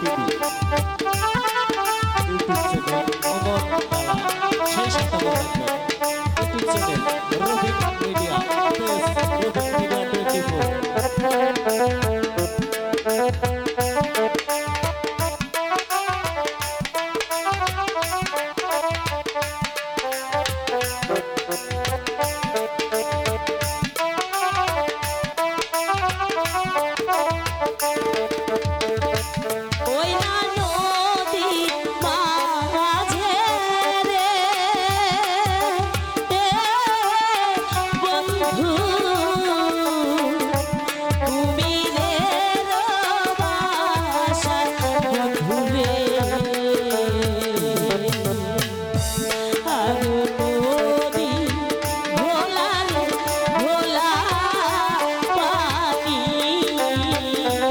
বন্ধন